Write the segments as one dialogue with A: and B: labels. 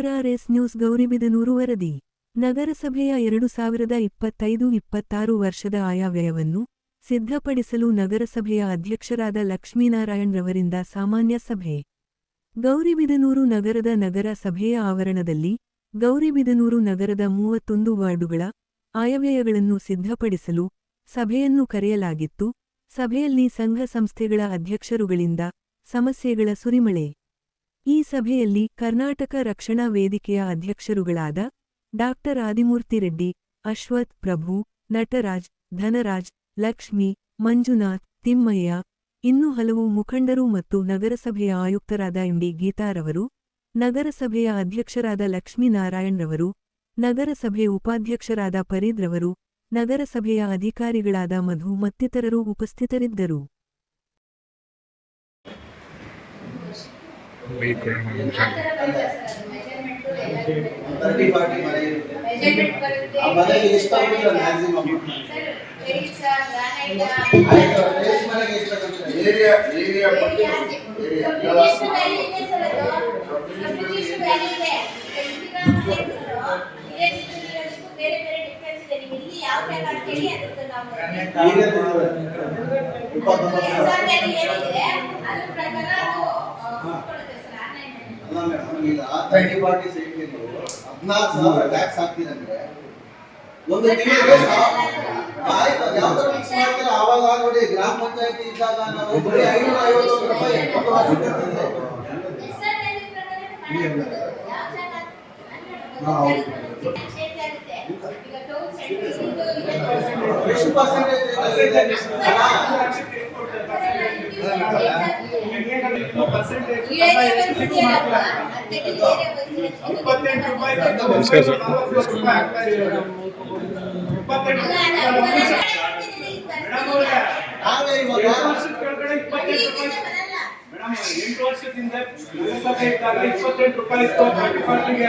A: ಆರ್ಆರ್ಎಸ್ news Gauribidanur ವರದಿ. ನಗರಸಭೆಯ ಎರಡು ಸಾವಿರದ ಇಪ್ಪತ್ತೈದು ಇಪ್ಪತ್ತಾರು ವರ್ಷದ ಆಯವ್ಯಯವನ್ನು ಸಿದ್ಧಪಡಿಸಲು ನಗರಸಭೆಯ ಅಧ್ಯಕ್ಷರಾದ ಲಕ್ಷ್ಮೀನಾರಾಯಣ್ ರವರಿಂದ ಸಾಮಾನ್ಯ ಸಭೆ. ಗೌರಿಬಿದನೂರು ನಗರದ ನಗರ ಸಭೆಯ ಆವರಣದಲ್ಲಿ ಗೌರಿಬಿದನೂರು ನಗರದ ಮೂವತ್ತೊಂದು ವಾರ್ಡುಗಳ ಆಯವ್ಯಯಗಳನ್ನು ಸಿದ್ಧಪಡಿಸಲು ಸಭೆಯನ್ನು ಕರೆಯಲಾಗಿತ್ತು. ಸಭೆಯಲ್ಲಿ ಸಂಘ ಸಂಸ್ಥೆಗಳ ಅಧ್ಯಕ್ಷರುಗಳಿಂದ ಸಮಸ್ಯೆಗಳ ಸುರಿಮಳೆ ಈ ಸಭೆಯಲ್ಲಿ ಕರ್ನಾಟಕ ರಕ್ಷಣಾ ವೇದಿಕೆಯ ಅಧ್ಯಕ್ಷರುಗಳಾದ ಆದಿಮೂರ್ತಿ ರೆಡ್ಡಿ, ಅಶ್ವಥ್ ಪ್ರಭು, ನಟರಾಜ್, ಧನರಾಜ್, ಲಕ್ಷ್ಮಿ, ಮಂಜುನಾಥ್, ತಿಮ್ಮಯ್ಯ, ಇನ್ನೂ ಹಲವು ಮುಖಂಡರು ಮತ್ತು ನಗರಸಭೆಯ ಆಯುಕ್ತರಾದ ಎಂಡಿ ಗೀತಾರವರು ನಗರಸಭೆಯ ಅಧ್ಯಕ್ಷರಾದ ಲಕ್ಷ್ಮೀನಾರಾಯಣ್ರವರು ನಗರಸಭೆ ಉಪಾಧ್ಯಕ್ಷರಾದ ಪರೀದ್ರವರು ನಗರಸಭೆಯ ಅಧಿಕಾರಿಗಳಾದ ಮಧು ಮತ್ತಿತರರು ಉಪಸ್ಥಿತರಿದ್ದರು.
B: ಬೈಕ್ ಕೊಡೋಣ ಒಂದು ನಿಮಿಷ.
C: ತರ್ಟಿ ಫಾರ್ಟಿ ಮನೆ
D: ಮೆಜರ್ಮೆಂಟ್ ಬರುತ್ತೆ
C: ಆ ಮನೆಗೆ ಎಷ್ಟು ಆಗುತ್ತಲ್ಲ ಮ್ಯಾಕ್ಸಿಮಮ್
D: ಸರ್ ಟೆರಿಸ್ ಗ್ರಾನೈಟ್
C: ಆಯ್ತು ರೇಸ್ ಮನೆಗೆ ಎಷ್ಟು ಆಗುತ್ತೆ
E: ಏರಿಯಾ ಏರಿಯಾ ಪಟ್ಟಿ ಏರಿಯಾ
D: ಸಬ್ಡಿವಿಷನ್ ವ್ಯಾಲ್ಯೂ ಇದೆ ಸರ್ ಅದು ಸಬ್ಡಿವಿಷನ್ ವ್ಯಾಲ್ಯೂ ಇದೆ ಇಂದಿರಾ ಮನೆ ಸರ್ ಇದೇ ರೀತಿ ಇರೋದಕ್ಕೂ ಬೇರೆ ಬೇರೆ ಡಿಫ್ರೆನ್ಸ್ ಇದೆ ನೀವು ಇಲ್ಲಿ ಯಾವ ಜಾಗ ಅಂತ ಹೇಳಿ ಅದಕ್ಕೆ ನಾವು
C: ಈಗ ಇಪ್ಪತ್ತೊಂಬತ್ತು ಈಗ ತರ್ಟಿ ಫಾರ್ಟಿ ಸೈಟ್ಗೆ ನೀವು ಹದಿನಾಲ್ಕು ಸಾವಿರ ಟ್ಯಾಕ್ಸ್ ಹಾಕ್ತೀರಂದ್ರೆ ಒಂದು ತಿಂಗಳಿಗೆ ಆಯ್ತು ಅದು ಯಾವ ತರ ಫಿಕ್ಸ್ ಮಾಡ್ತೀರಾ? ಆವಾಗ ನೋಡಿ ಗ್ರಾಮ ಪಂಚಾಯತಿ ಇದ್ದಾಗ ನಾವು ಬರೀ ಐನೂರ ಐವತ್ತೊಂದು ರೂಪಾಯಿ ಎಷ್ಟು ಪರ್ಸೆಂಟೇಜ್
B: ನಮಸ್ಕಾರ ಸರ್.
E: ಎಂಟು ವರ್ಷದಿಂದ ಇದ್ದಾಗ ಇಪ್ಪತ್ತೆಂಟು ರೂಪಾಯಿ ಇತ್ತು ಟ್ವೆಂಟಿ ಫಾರ್ಟಿಗೆ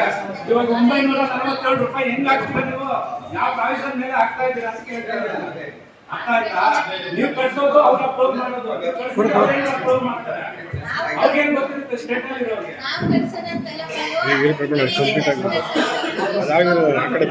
E: ಇವಾಗ ಒಂಬೈನೂರ ನಲವತ್ತೇಳು ರೂಪಾಯಿ ಹೆಂಗ್ ಹಾಕ್ತೀರಾ ನೀವು ಯಾವ ಪ್ರಾವಿಷನ್ ಮೇಲೆ ಹಾಕ್ತಾ ಇದ್ದೀರಾ ಅಂತ ಕೇಳ್ತಾ ಇದ್ದಾರೆ ನೀವು ಕಟ್ಸೋದು ಅವ್ರ ಅಪ್ಲೋಡ್ ಮಾಡೋದು. ಅಪ್ಲೋಡ್ ಮಾಡ್ತಾರೆ? ಅವ್ರಿಗೇನ್ ಗೊತ್ತಿರುತ್ತೆ ಸ್ಟೇಟ್ ಅಲ್ಲಿ ಇರೋರಿಗೆ.
B: ಅದಾಗಿರೋದು ಆ ಕಡೆ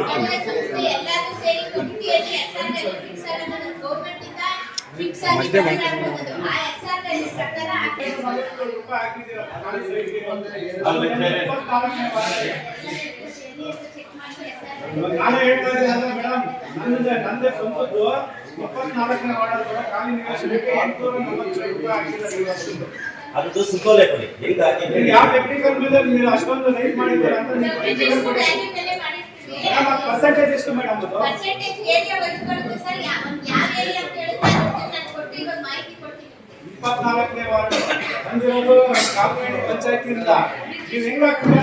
E: ಇವಾಗ ನಾನೇ ಹೇಳ್ತಾ ಇದ್ದೀನಿ ಮೇಡಮ್ ನನ್ನದೇ ನಂದೇ ಸ್ವಂತದ್ದು ಇಪ್ಪತ್ನಾಲ್ಕನೇ ಕೂಡ ಖಾಲಿ ನಿವೇಶನಕ್ಕೆ ಎಂಟುನೂರ ನಲವತ್ತೇಳು ರೂಪಾಯಿ ಹಾಕಿದ್ದಾರೆ ಈ ವರ್ಷದ್ದು.
F: ಅದು ಸುತ್ತೋಲೆ ಕೊಡಿ. ಹೆಂಗ್
E: ನೀವು ಯಾವ ಟೆಕ್ನಿಕಲ್ ಮೇಲೆ ನೀವು ಅಷ್ಟೊಂದು ರೈಟ್ ಮಾಡಿದ್ದೀರಾ ಅಂತ ನೀವು ಟೆಕ್ನಿಕಲ್ ಕೊಡಿ. ಮೇಡಮ್, ಅದು ಪರ್ಸೆಂಟೇಜ್ ಎಷ್ಟು ಮೇಡಮ್ ಅದು?
D: ಪರ್ಸೆಂಟೇಜ್ ಏರಿಯಾ ವೈಸ್ ಬರುತ್ತೆ ಸರ್ ಯಾವ ಯಾವ ಏರಿಯಾ ಅಂತ ಹೇಳಿದ್ರೆ ನಾನು ಕೊಟ್ಟು. ಇವಾಗ ಮಾಹಿತಿ ಕೊಡ್ತೀನಿ.
E: ಇಪ್ಪತ್ನಾಲ್ಕನೇ ವಾರ್ಡ್ ಬಂದಿರೋದು ಕಾಪುವೇಣಿ ಪಂಚಾಯತಿಯಿಂದ. ನೀವು ಹೆಂಗ್ ಹಾಕ್ತೀರಾ?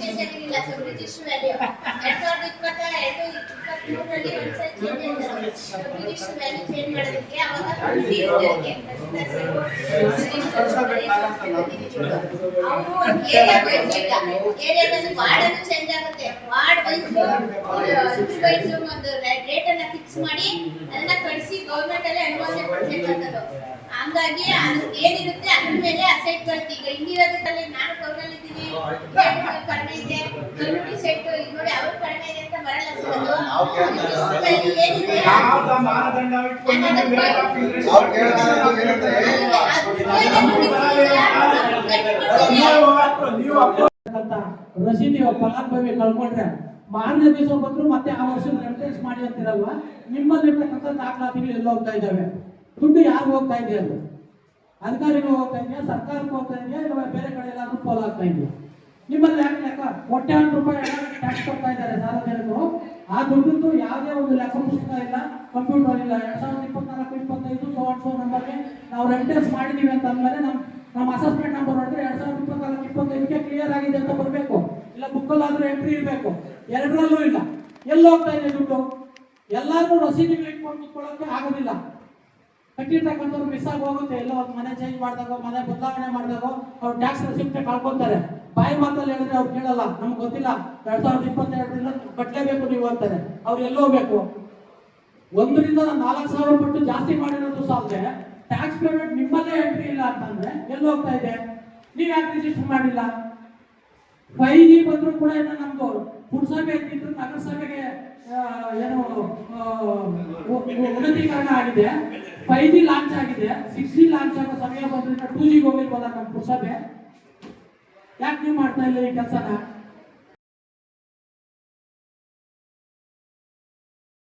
D: ಚೇಂಜ್ ಆಗಿರಲಿಲ್ಲ ಚೇಂಜ್ ಚೇಂಜ್ ಮಾಡೋದಕ್ಕೆ ಅವಾಗ ಚೇಂಜ್ ಆಗುತ್ತೆ. ವಾರ್ಡ್ ಒಂದು ರೇಟ್ ಫಿಕ್ಸ್ ಮಾಡಿ, ಅದನ್ನ ಕಳಿಸಿ ಗೌರ್ಮೆಂಟ್ ಅಲ್ಲಿ ಅನುಮೋದನೆ ಕೊಡ್ಬೇಕಂತದ್ದು ಹಂಗಾಗಿ ಅದು ಏನಿರುತ್ತೆ ಅದ್ರ ಮೇಲೆ ಅಸೆಟ್ ಬರುತ್ತೆ ಈಗ ಹಿಂಗಿರೋದ್ರಲ್ಲಿ ನಾನು ಕೌರಲ್ಲಿದ್ದೀನಿ ಕಡಿಮೆ ಇದೆ ಕಲ್ಲುಡಿ ಸೆಟ್ ಇದು ನೋಡಿ ಅವ್ರು ಕಡಿಮೆ ಇದೆ ಅಂತ ಬರಲ್ಲ
G: ರಸೀದಿ ಫಲಾನುಭವಿ ಕಳ್ಕೊಂಡ್ರೆ ಮಾರನೇ ದಿವಸ ಬಂದ್ರು ಮತ್ತೆ ಆ ವರ್ಷ ರೆಫರೆನ್ಸ್ ಮಾಡಿ ಅಂತಿರಲ್ವಾ ನಿಮ್ಮಲ್ಲಿರ್ತಕ್ಕಂಥ ದಾಖಲಾತಿಗಳು ಎಲ್ಲ ಹೋಗ್ತಾ ಇದ್ದಾವೆ ದುಡ್ಡು ಯಾರು ಹೋಗ್ತಾ ಇದೆ ಅದು ಅಧಿಕಾರಿಗಳು ಹೋಗ್ತಾ ಇದೆಯಾ? ಸರ್ಕಾರಕ್ಕೆ ಹೋಗ್ತಾ ಇದೆಯಾ? ಬೇರೆ ಕಡೆ ಎಲ್ಲಾದ್ರೂ ಪೋಲ್ ಆಗ್ತಾ ಇದೆಯಾ? ನಿಮ್ಮಲ್ಲಿ ಯಾಕೆ ಲೆಕ್ಕ? ಕೋಟ್ಯಾಂತರ ರೂಪಾಯಿ ಟ್ಯಾಕ್ಸ್ ಕೊಡ್ತಾ ಇದ್ದಾರೆ ಸಾರ್ವಜನಿಕರು. ಆ ದುಡ್ಡು ಯಾವುದೇ ಒಂದು ಲೆಕ್ಕ ಪುಸ್ತಕ ಇಲ್ಲ ಕಂಪ್ಯೂಟರ್ ಇಲ್ಲ. ಎರಡ್ ಸಾವಿರದ ಇಪ್ಪತ್ನಾಲ್ಕು, ಇಪ್ಪತ್ತೈದು ಸೊ ಅಂಡ್ ಸೊ ನಂಬರ್ಗೆ ನಾವು ರೆಂಟೆನ್ಸ್ ಮಾಡಿದೀವಿ ಅಂತ ಅಂದಮೇಲೆ ನಮ್ಮ ನಮ್ಮ ಅಸೆಸ್ಮೆಂಟ್ ನಂಬರ್ ನೋಡಿದ್ರೆ ಎರಡ್ ಸಾವಿರದ ಇಪ್ಪತ್ನಾಲ್ಕು, ಇಪ್ಪತ್ತೈದಕ್ಕೆ ಕ್ಲಿಯರ್ ಆಗಿದೆ ಅಂತ ಬರಬೇಕು. ಇಲ್ಲ ಬುಕ್ಕಲ್ಲಾದ್ರೂ ಎಂಟ್ರಿ ಇರಬೇಕು. ಎರಡರಲ್ಲೂ ಇಲ್ಲ. ಎಲ್ಲೋಗ್ತಾ ಇದೆ ದುಡ್ಡು? ಎಲ್ಲಾರ್ಗೂ ರಸೀದಿಗಳು ಇಟ್ಕೊಂಡು ಕುತ್ಕೊಳ್ಳೋಕೆ ಆಗೋದಿಲ್ಲ. ಕಟ್ಟಿರ್ತಕ್ಕಂಥವ್ರು ಮಿಸ್ ಆಗಿ ಹೋಗುತ್ತೆ. ಎಲ್ಲೋ ಅವ್ರ ಮನೆ ಚೇಂಜ್ ಮಾಡಿದಾಗ, ಮನೆ ಬದಲಾವಣೆ ಮಾಡಿದಾಗ, ಅವ್ರು ಟ್ಯಾಕ್ಸ್ ರೆಸಿಪ್ಟ್ ಕಳ್ಕೊತಾರೆ. ಬಾಯಿ ಮಾತಲ್ಲಿ ಹೇಳಿದ್ರೆ ಅವ್ರು ಕೇಳಲ್ಲ. ನಮ್ಗೆ ಗೊತ್ತಿಲ್ಲ. ಎರಡ್ ಸಾವಿರದ ಇಪ್ಪತ್ತೆರಡರಿಂದ ಕಟ್ಟಲೇಬೇಕು ನೀವು ಅಂತಾರೆ. ಅವ್ರು ಎಲ್ಲಿ ಹೋಗ್ಬೇಕು? ಒಂದರಿಂದ ನಾಲ್ಕು ಸಾವಿರ ಪಟ್ಟು ಜಾಸ್ತಿ ಮಾಡಿರೋದು ಸಾಲದೆ ಟ್ಯಾಕ್ಸ್ ಪೇಮೆಂಟ್ ನಿಮ್ಮಲ್ಲೇ ಎಂಟ್ರಿ ಇಲ್ಲ ಅಂತಂದ್ರೆ ಎಲ್ಲಿ ಹೋಗ್ತಾ ಇದೆ? ನೀವು ಯಾಕೆ ರಿಜಿಸ್ಟರ್ ಮಾಡಿಲ್ಲ? ಫೈವ್ ಜಿ ಬಂದ್ರು ಕೂಡ ಇನ್ನು ನಮ್ದು ಪುರಸಭೆ ಇದ್ದಿದ್ದು ನಗರಸಭೆಗೆ ಏನು ಉನ್ನತೀಕರಣ ಆಗಿದೆ. ಫೈವ್ ಜಿ ಲಾಂಚ್ ಆಗಿದೆ ಸಿಕ್ಸ್ ಜಿ ಲಾಂಚ್ ಆಗೋ ಸಮಯ ಬಂದ್ರಿಂದ ಟೂ ಜಿಗೆ ಹೋಗಿರ್ಬೋದ ನಮ್ಮ ಪುರ್ಸಭೆ? ಯಾಕೆ ನೀವು ಮಾಡ್ತಾ ಇಲ್ಲ ಈ ಕೆಲಸನ?